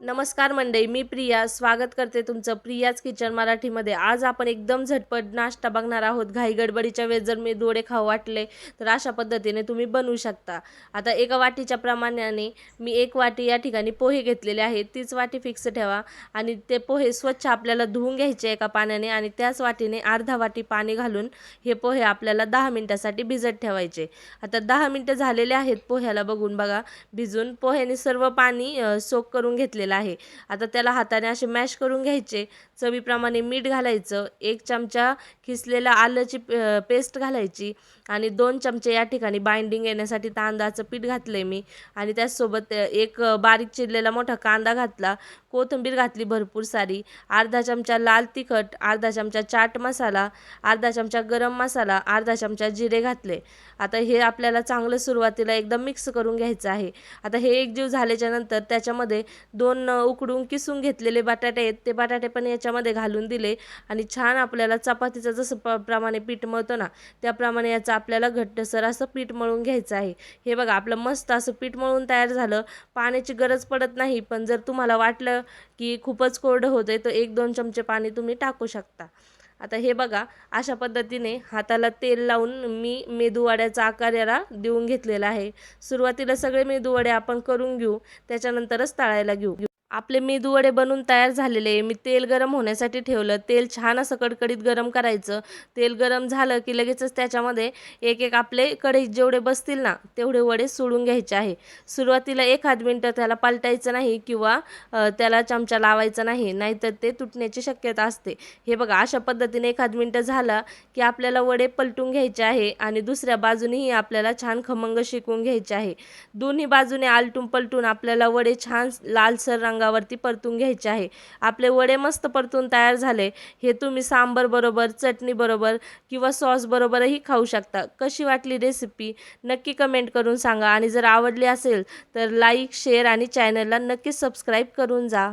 नमस्कार मंडळी मी प्रिया. स्वागत करते तुमचं प्रियाज किचन मराठीमध्ये. आज आपण एकदम झटपट नाश्ता बघणार आहोत. घाई गडबडीच्या वेळेस जर मी दोडे खाऊ वाटले तर अशा पद्धतीने तुम्ही बनवू शकता. आता एका वाटीच्या प्रमाणाने मी एक वाटी या ठिकाणी पोहे घेतलेले आहेत. तीच वाटी फिक्स ठेवा आणि ते पोहे स्वच्छ आपल्याला धुवून घ्यायचे एका पाण्याने आणि त्याच वाटीने अर्धा वाटी पाणी घालून हे पोहे आपल्याला दहा मिनटासाठी भिजत ठेवायचे. आता दहा मिनटं झालेले आहेत पोह्याला बघून बघा. भिजून पोह्याने सर्व पाणी सोक करून घेतलेलं आहे. आता त्याला हाताने असे मॅश करून घ्यायचे. चवीप्रमाणे मीठ घालायचं. एक चमचा खिसलेला आल्याची पेस्ट घालायची. आणि दोन चमचे या ठिकाणी बाइंडिंग येण्यासाठी तांदळाचं पीठ घातलं आहे मी. आणि त्याचसोबत एक बारीक चिरलेला मोठा कांदा घातला. कोथिंबीर घातली भरपूर सारी. अर्धा चमचा लाल तिखट. अर्धा चमचा चाट मसाला. अर्धा चमचा गरम मसाला. अर्धा चमचा जिरे घातले. आता हे आपल्याला चांगलं सुरुवातीला एकदम मिक्स करून घ्यायचं आहे. आता हे एकजीव झाल्याच्यानंतर त्याच्यामध्ये दोन अ, उकडून किसून घेतलेले बटाटे आहेत. ते बटाटे पण याच्यामध्ये घालून दिले. आणि छान आपल्याला चपातीचं जसं प प्रमाणे पीठ मळतो ना त्याप्रमाणे याचं आपल्याला घट्टसर असं पीठ मळून घ्यायचं आहे. हे बघा आपलं मस्त असं पीठ मळून तयार झालं. पाण्याची गरज पडत नाही पण जर तुम्हाला वाटलं की खूपच कोरडं होतं तर एक दोन चमचे पाणी तुम्ही टाकू शकता. आता हे बघा अशा पद्धतीने हाताला तेल लावून मी मेदूवड्याचा आकार याला देऊन घेतलेला आहे. सुरुवातीला सगळे मेदूवडे आपण करून घेऊ त्याच्यानंतरच तळायला घेऊ. आपले मेदूवडे बनून तयार झालेले आहे. मी तेल गरम होण्यासाठी ठेवलं. तेल छान असं कडकडीत गरम करायचं. तेल गरम झालं की लगेचच त्याच्यामध्ये एक एक आपले कढईत जेवढे बसतील ना तेवढे वडे सोडून घ्यायचे आहे. सुरुवातीला एखाद मिनटं त्याला पालटायचं नाही किंवा त्याला चमचा लावायचा नाही नाहीतर ते तुटण्याची शक्यता असते. हे बघा अशा पद्धतीने एखाद मिनटं झाला की आपल्याला वडे पलटून घ्यायचे आहे आणि दुसऱ्या बाजूनेही आपल्याला छान खमंग शिकवून घ्यायचे आहे. दोन्ही बाजूने आलटून पलटून आपल्याला वडे छान लालसर रंग अंगावरती परतून घ्यायचे आहे. आपले वडे मस्त परतून तयार झाले. हे तुम्ही सांबर बरोबर चटणी बरोबर किंवा सॉस बरोबरही खाऊ शकता. कशी वाटली रेसिपी नक्की कमेंट करून सांगा. आणि जर आवडली असेल तर लाईक शेअर आणि चॅनलला नक्कीच सबस्क्राईब करून जा.